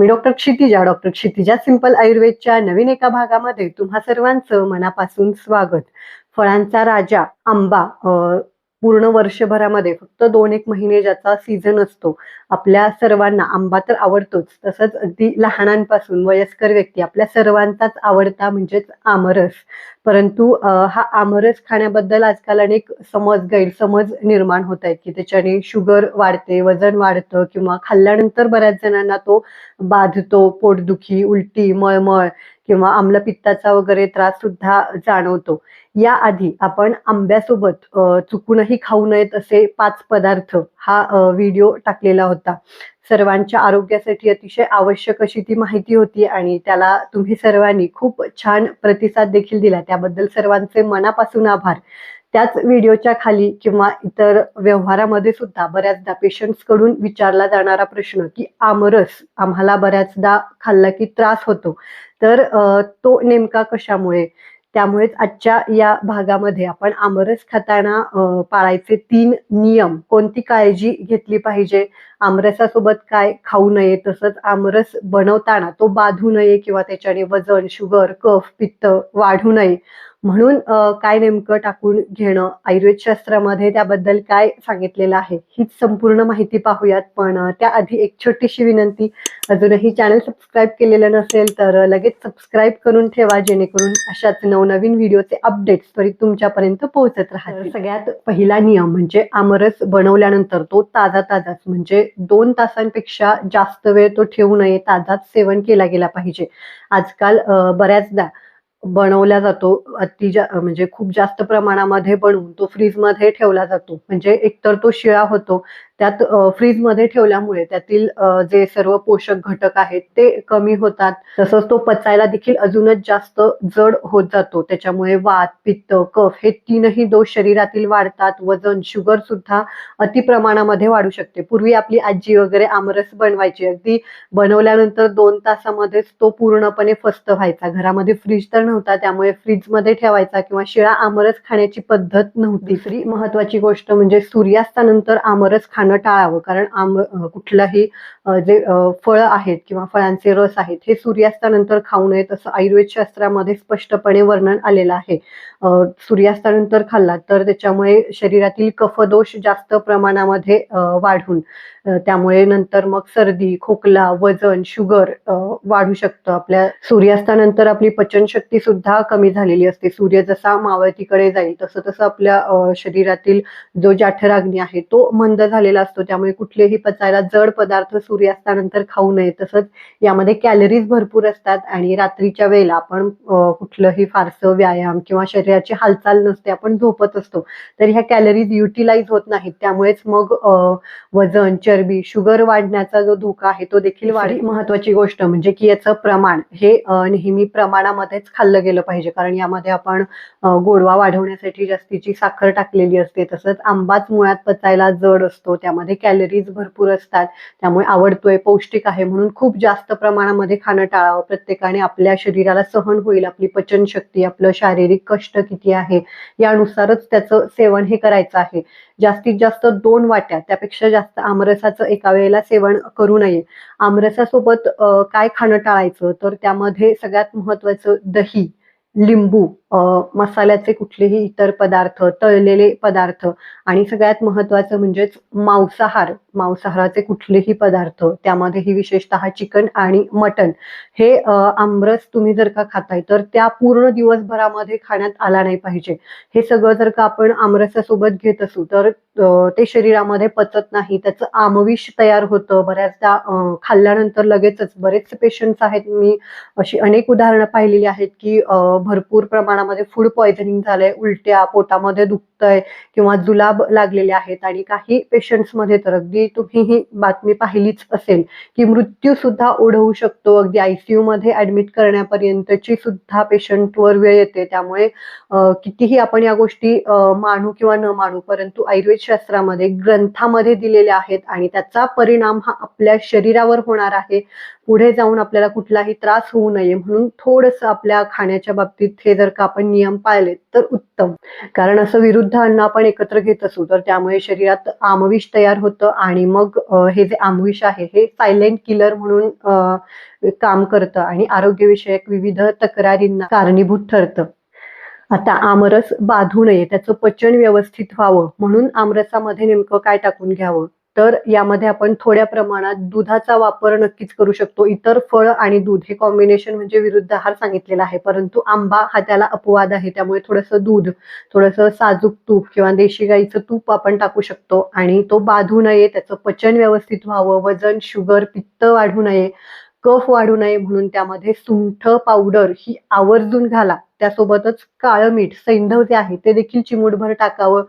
मी doctor Kshitija doctor Kshitija simple आयुर्वेदच्या नवीन एका भागामध्ये तुम्हा सर्वांचं मनापासून स्वागत. फळांचा राजा आंबा अ, पूर्ण वर्षभरामध्ये फक्त दोन एक महिने ज्याचा सीझन असतो आपल्या सर्वांना आंबा तर आवडतोच. तसंच अगदी लहानांपासून वयस्कर व्यक्ती आपल्या सर्वांचाच आवडता म्हणजेच आमरस. परंतु हा आमरस खाण्याबद्दल आजकाल अनेक समज गैरसमज निर्माण होत आहेत की त्याच्याने शुगर वाढते वजन वाढतं किंवा खाल्ल्यानंतर बऱ्याच जणांना तो बाधतो पोटदुखी उलटी मळमळ किंवा आम्लपित्ताचा वगैरे त्रास सुद्धा जाणवतो. याआधी आपण आंब्यासोबत चुकूनही खाऊ नयेत असे पाच पदार्थ हा व्हिडिओ टाकलेला होता. सर्वांच्या आरोग्यासाठी अतिशय आवश्यक अशी ती माहिती होती आणि त्याला तुम्ही सर्वांनी खूप छान प्रतिसाद देखील दिला. त्याबद्दल सर्वांचे मनापासून आभार. त्याच व्हिडिओच्या खाली किंवा इतर व्यवहारामध्ये सुद्धा बऱ्याचदा पेशंट्सकडून विचारला जाणारा प्रश्न की आमरस आम्हाला बऱ्याचदा खाल्ला की त्रास होतो. तर तो नेमका कशामुळे? त्यामुळेच आजच्या या भागामध्ये आपण आमरस खाताना पाळायचे तीन नियम. कोणती काळजी घेतली पाहिजे? आमरसासोबत काय खाऊ नये तसंच आमरस बनवताना तो बाधू नये किंवा त्याच्याने वजन शुगर कफ पित्त वाढू नये. म्हणून काय नेमकं टाकून घेणं? आयुर्वेद शास्त्रामध्ये त्याबद्दल काय सांगितलेलं आहे? हीच संपूर्ण माहिती पाहूयात. पण त्याआधी एक छोटीशी विनंती. अजूनही चॅनल सबस्क्राईब केलेलं नसेल तर लगेच सबस्क्राईब करून ठेवा जेणेकरून अशाच नवनवीन व्हिडिओचे अपडेट्स त्वरित तुमच्यापर्यंत पोहोचत राहतील. सगळ्यात पहिला नियम म्हणजे आमरस बनवल्यानंतर तो ताजा ताजाच म्हणजे दोन तासांपेक्षा जास्त वेळ तो ठेवू नये. ताजाच सेवन केला गेला पाहिजे. आजकाल बऱ्याचदा बनवला जातो. अति जा म्हणजे खूप जास्त प्रमाणामध्ये बनवून तो फ्रीजमध्ये ठेवला जातो. म्हणजे एकतर तो शिळा होतो त्यात फ्रीजमध्ये ठेवल्यामुळे त्यातील जे सर्व पोषक घटक आहेत ते कमी होतात. तसंच तो पचायला देखील अजूनच जास्त जड होत जातो. त्याच्यामुळे वात पित्त कफ हे तीनही दोष शरीरातील वाढतात. वजन शुगर सुद्धा अति प्रमाणामध्ये वाढू शकते. पूर्वी आपली आजी वगैरे आमरस बनवायची. अगदी बनवल्यानंतर दोन तासामध्येच तो पूर्णपणे फस्त व्हायचा. घरामध्ये फ्रीज तर नव्हता. त्यामुळे फ्रीजमध्ये ठेवायचा किंवा शिळा आमरस खाण्याची पद्धत नव्हती. दुसरी महत्वाची गोष्ट म्हणजे सूर्यास्तानंतर आमरस खाणं टाळावं. कारण आंब कुठलाही जे फळं आहेत किंवा फळांचे रस आहेत हे सूर्यास्तानंतर खाऊ नयेत असं आयुर्वेद शास्त्रामध्ये स्पष्टपणे वर्णन आलेलं आहे. सूर्यास्तानंतर खाल्ला तर त्याच्यामुळे शरीरातील कफदोष जास्त प्रमाणामध्ये वाढून त्यामुळे नंतर मग सर्दी खोकला वजन शुगर वाढू शकतं. आपल्या सूर्यास्तानंतर आपली पचनशक्ती सुद्धा कमी झालेली असते. सूर्य जसा मावळतीकडे जाईल तसं तसं आपल्या शरीरातील जो जाठराग्नी आहे तो मंद झालेला असतो. त्यामुळे कुठलेही पचायला जड पदार्थ सूर्यास्तानंतर खाऊ नये. तसंच यामध्ये कॅलरीज भरपूर असतात आणि रात्रीच्या वेळेला आपण कुठलंही फारसं व्यायाम किंवा शरीराची हालचाल नसते आपण झोपत असतो. तर ह्या कॅलरीज युटिलाइज होत नाहीत. त्यामुळेच मग वजन चरबी शुगर वाढण्याचा जो धोका आहे तो देखील वाढ महत्वाची गोष्ट म्हणजे की याचं प्रमाण हे नेहमी प्रमाणामध्येच खाल्लं गेलं पाहिजे. कारण यामध्ये आपण गोडवा वाढवण्यासाठी जास्तीची साखर टाकलेली असते. तसंच आंबाच मुळात पचायला जड असतो. त्यामध्ये कॅलरीज भरपूर असतात. त्यामुळे आवडतोय पौष्टिक आहे म्हणून खूप जास्त प्रमाणामध्ये खाणं टाळावं. प्रत्येकाने आपल्या शरीराला सहन होईल. आपली पचनशक्ती आपलं शारीरिक कष्ट किती आहे यानुसारच त्याचं सेवन हे करायचं आहे. जास्तीत जास्त दोन वाट्या त्यापेक्षा जास्त आमरसाचं एका वेळेला सेवन करू नये. आमरसासोबत काय खाणं टाळायचं? तर त्यामध्ये सगळ्यात महत्वाचं दही लिंबू. मसाल्याचे कुठलेही इतर पदार्थ तळलेले पदार्थ आणि सगळ्यात महत्वाचं म्हणजेच मांसाहार मांसाहाराचे कुठलेही पदार्थ त्यामध्येही विशेषतः चिकन आणि मटन हे आमरस तुम्ही जर का खाताय तर त्या पूर्ण दिवसभरामध्ये खाण्यात आला नाही पाहिजे. हे सगळं जर का आपण आमरसासोबत घेत असू तर ते शरीरामध्ये पचत नाही त्याचं आमविष तयार होतं. बऱ्याचदा खाल्ल्यानंतर लगेचच बरेचसे पेशंट्स आहेत. मी अशी अनेक उदाहरणं पाहिलेली आहेत की भरपूर प्रमाणात प्रमाणामध्ये फूड पॉयझनिंग झालंय उलट्या पोटामध्ये दुखतंय किंवा जुलाब लागलेले आहेत आणि काही पेशंट्समध्ये तर अगदी तुम्ही ही बातमी पाहिलीच असेल की मृत्यू सुद्धा ओढवू शकतो. अगदी आयसीयू मध्ये ऍडमिट करण्यापर्यंतची सुद्धा पेशंटवर वेळ येते. त्यामुळे कितीही आपण या गोष्टी मानू किंवा न मानू परंतु आयुर्वेद शास्त्रामध्ये ग्रंथामध्ये दिलेल्या आहेत आणि त्याचा परिणाम हा आपल्या शरीरावर होणार आहे. पुढे जाऊन आपल्याला कुठलाही त्रास होऊ नये म्हणून थोडंसं आपल्या खाण्याच्या बाबतीत हे जर का आपण नियम पाळले तर उत्तम. कारण असं विरुद्ध अन्न आपण एकत्र घेत असू तर त्यामुळे शरीरात आमविष तयार होतं आणि मग हे जे आमविष आहे हे सायलेंट किलर म्हणून काम करतं आणि आरोग्यविषयक विविध तक्रारींना कारणीभूत ठरतं. आता आमरस बाधू नये त्याचं पचन व्यवस्थित व्हावं म्हणून आमरसामध्ये नेमकं काय टाकून घ्यावं? तर यामध्ये आपण थोड्या प्रमाणात दुधाचा वापर नक्कीच करू शकतो. इतर फळ आणि दूध हे कॉम्बिनेशन म्हणजे विरुद्ध आहार सांगितलेला आहे. परंतु आंबा हा त्याला अपवाद आहे. त्यामुळे थोडंसं दूध थोडंसं साजूक तूप किंवा देशी गाईचं तूप आपण टाकू शकतो आणि तो बाधू नये त्याचं पचन व्यवस्थित व्हावं वजन शुगर पित्त वाढू नये कफ वाढू नये म्हणून त्यामध्ये सुंठ पावडर ही आवर्जून घाला. त्यासोबतच काळं मीठ सैंधव जे आहे ते देखील चिमूटभर टाकावं.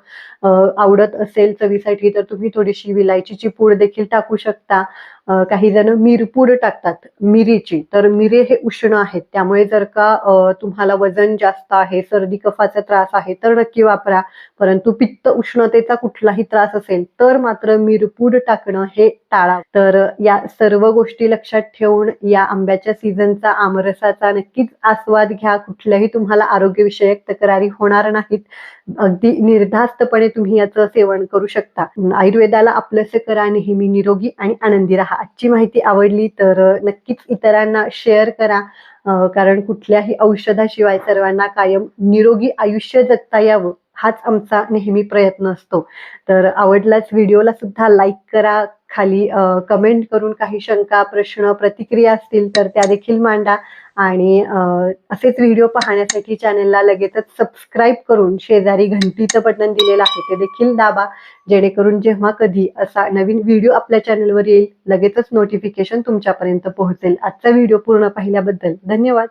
आवडत असेल चवीसाठी तर तुम्ही थोडीशी विलायचीची पूड देखील टाकू शकता. काही जण मिरपूड टाकतात मिरीची. तर मिरे हे उष्ण आहेत. त्यामुळे जर का तुम्हाला वजन जास्त आहे सर्दी कफाचा त्रास आहे तर नक्की वापरा. परंतु पित्त उष्णतेचा कुठलाही त्रास असेल तर मात्र मिरपूड टाकणं हे टाळा. तर या सर्व गोष्टी लक्षात ठेवून या आंब्याच्या सीझनचा आमरसाचा नक्कीच आस्वाद घ्या. कुठल्याही तुम्हाला आरोग्यविषयक तक्रारी होणार नाहीत. अगदी निर्धास्तपणे तुम्ही याचं सेवन करू शकता. आयुर्वेदाला आपलंसे करा नेहमी निरोगी आणि आनंदी राहा. आजची माहिती आवडली तर नक्कीच इतरांना शेअर करा. कारण कुठल्याही औषधाशिवाय सर्वांना कायम निरोगी आयुष्य जगता यावं. हाच आमचा नेहमी प्रयत्न असतो. तर आवडलाच व्हिडिओला सुद्धा लाईक करा. खाली कमेंट करून काही शंका प्रश्न प्रतिक्रिया असतील तर त्या देखील मांडा. आणि असेच व्हिडिओ पाहण्यासाठी चॅनेलला लगेचच सबस्क्राईब करून शेजारी घंटीचं बटन दिलेलं आहे ते देखील दाबा. जेणेकरून जेव्हा कधी असा नवीन व्हिडिओ आपल्या चॅनलवर येईल लगेचच नोटिफिकेशन तुमच्यापर्यंत पोहोचेल. आजचा व्हिडिओ पूर्ण पाहिल्याबद्दल धन्यवाद.